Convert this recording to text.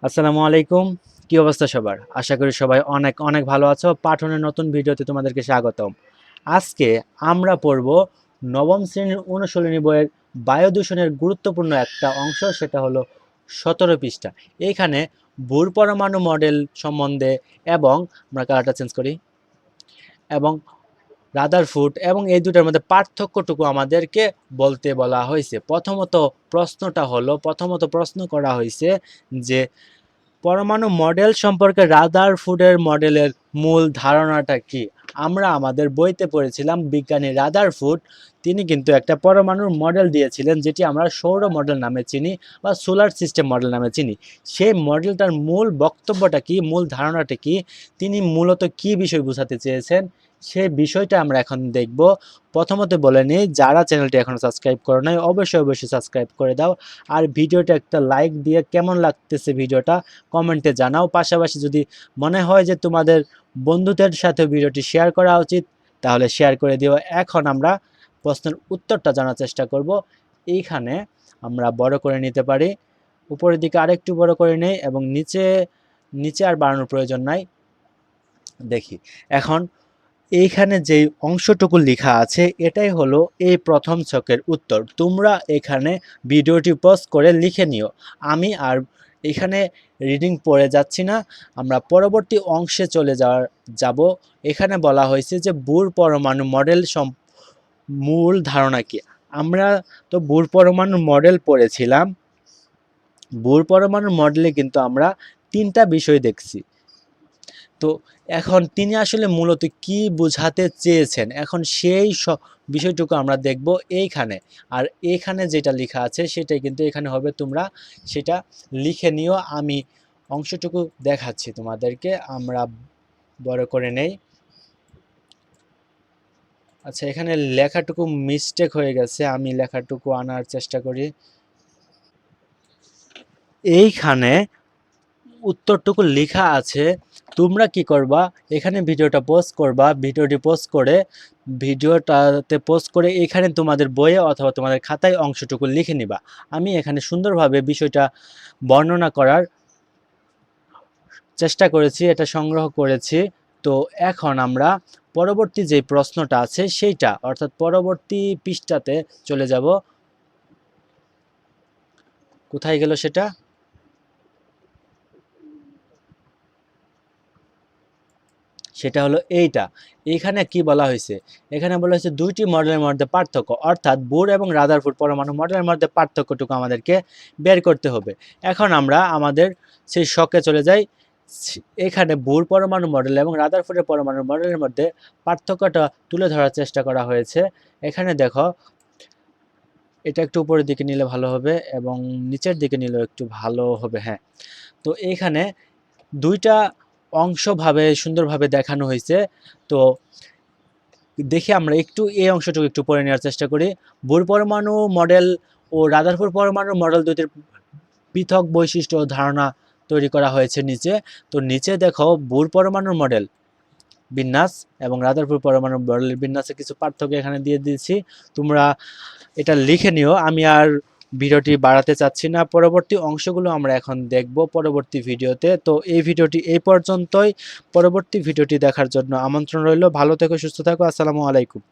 আসসালামু আলাইকুম। কি অবস্থা সবার? আশা করি সবাই অনেক অনেক ভালো আছো। পাঠনের নতুন ভিডিওতে তোমাদেরকে স্বাগতম। আজকে আমরা পড়ব নবম শ্রেণির অনুশীলনী বইয়ের বায়ু দূষণের গুরুত্বপূর্ণ একটা অংশ, সেটা হলো সতেরো পৃষ্ঠা। এইখানে ভূর পরমাণু মডেল সম্বন্ধে এবং আমরা কালারটা চেঞ্জ করি। এবং রাদার ফুট এবং এই দুটার মধ্যে পার্থক্যটুকু আমাদেরকে বলতে বলা হয়েছে। প্রথমত প্রশ্নটা হলো, প্রথমত প্রশ্ন করা হয়েছে যে পরমাণু মডেল সম্পর্কে রাদার ফুডের মডেলের মূল ধারণাটা কি? আমরা আমাদের বইতে পড়েছিলাম, বিজ্ঞানী রাদার ফুড তিনি কিন্তু একটা পরমাণুর মডেল দিয়েছিলেন, যেটি আমরা সৌর মডেল নামে চিনি বা সোলার সিস্টেম মডেল নামে চিনি। সেই মডেলটার মূল বক্তব্যটা কি, মূল ধারণাটা কি? তিনি মূলত কি বিষয় বোঝাতে চেয়েছেন? সেই বিষয়টা আমরা এখন দেখব। প্রথমত বলে নিই, যারা চ্যানেলটি এখনও সাবস্ক্রাইব করে নাই, অবশ্যই অবশ্যই সাবস্ক্রাইব করে দাও। আর ভিডিওটা একটা লাইক দিয়ে কেমন লাগতেছে ভিডিওটা কমেন্টে জানাও। পাশাপাশি যদি মনে হয় যে তোমাদের বন্ধুদের সাথে ভিডিওটি শেয়ার করা উচিত, তাহলে শেয়ার করে দিও। এখন আমরা প্রশ্নের উত্তরটা জানার চেষ্টা করব। এইখানে আমরা বড় করে নিতে পারি। উপরের দিকে আরেকটু বড় করে নেই এবং নিচে নিচে আর বাড়ানোর প্রয়োজন নাই। দেখি, এখন এইখানে যে অংশটুকু লেখা আছে, এটাই হলো এই প্রথম ছকের উত্তর। তোমরা এখানে ভিডিওটি পজ করে লিখে নিও। আমি আর এখানে রিডিং পড়ে যাচ্ছি না। আমরা পরবর্তী অংশে চলে যাওয়ার, যাব। এখানে বলা হয়েছে যে বুর পরমাণু মডেল মূল ধারণা কি? আমরা তো বুর পরমাণু মডেল পড়েছিলাম। বুর পরমাণু মডেলে কিন্তু আমরা তিনটা বিষয় দেখছি। তো এখন তিনি আসলে মূলত কি বোঝাতে চেয়েছেন? এখন সেই বিষয়টুকু আমরা দেখব এইখানে। আর এখানে যেটা লেখা আছে সেটাই কিন্তু এখানে হবে তোমরা সেটা লিখে নিও। আমি অংশটুকু দেখাচ্ছি তোমাদেরকে, আমরা বড় করে নেই। আচ্ছা এখানে লেখাটুকু মিস্টেক হয়ে গেছে, আমি লেখাটুকু আনার চেষ্টা করি। এইখানে উত্তরটুকু লেখা আছে, তোমরা কি করবা? এখানে ভিডিওটা পোস্ট করবা, ভিডিওটি পোস্ট করে, ভিডিওটাতে পোস্ট করে এখানে তোমাদের বইয়ে অথবা তোমাদের খাতায় অংশটুকু লিখে নিবা। আমি এখানে সুন্দরভাবে বিষয়টা বর্ণনা করার চেষ্টা করেছি, এটা সংগ্রহ করেছি। তো এখন আমরা পরবর্তী যে প্রশ্নটা আছে সেইটা, অর্থাৎ পরবর্তী পৃষ্ঠাতে চলে যাব। কোথায় গেল সেটা? সেটা হলো এইটা। এখানে কি বলা হয়েছে? এখানে বলা হয়েছে দুইটি মডেলের মধ্যে পার্থক্য। অর্থাৎ বোর এবং রাদারফুড পরমাণু মডেলের মধ্যে পার্থক্যটুকু আমাদেরকে বের করতে হবে। এখন আমরা আমাদের সেই শখে চলে যাই। এখানে বোর পরমাণু মডেল এবং রাদারফুডের পরমাণু মডেলের মধ্যে পার্থক্যটা তুলে ধরার চেষ্টা করা হয়েছে। এখানে দেখো, এটা একটু উপরের দিকে নিলে ভালো হবে এবং নিচের দিকে নিলেও একটু ভালো হবে হ্যাঁ। তো এইখানে দুইটা অংশভাবে, সুন্দরভাবে দেখানো হয়েছে। তো দেখি আমরা একটু এই অংশটুকু একটু পড়ে নেওয়ার চেষ্টা করি। বুর পরমাণু মডেল ও রাদারপুর পরমাণু মডেল দুটির পৃথক বৈশিষ্ট্য ও ধারণা তৈরি করা হয়েছে নিচে। তো নিচে দেখো বুর পরমাণুর মডেল বিন্যাস এবং রাদারপুর পরমাণু মডেলের বিন্যাসে কিছু পার্থক্য এখানে দিয়ে দিয়েছি। তোমরা এটা লিখে নিও। আমি আর ভিডিওটি বাড়াতে চাচ্ছি না, পরবর্তী অংশগুলো আমরা এখন দেখব পরবর্তী ভিডিওতে। তো এই ভিডিওটি এই পর্যন্তই। পরবর্তী ভিডিওটি দেখার জন্য আমন্ত্রণ রইল। ভালো থেকো, সুস্থ থাকো। আসসালামু আলাইকুম।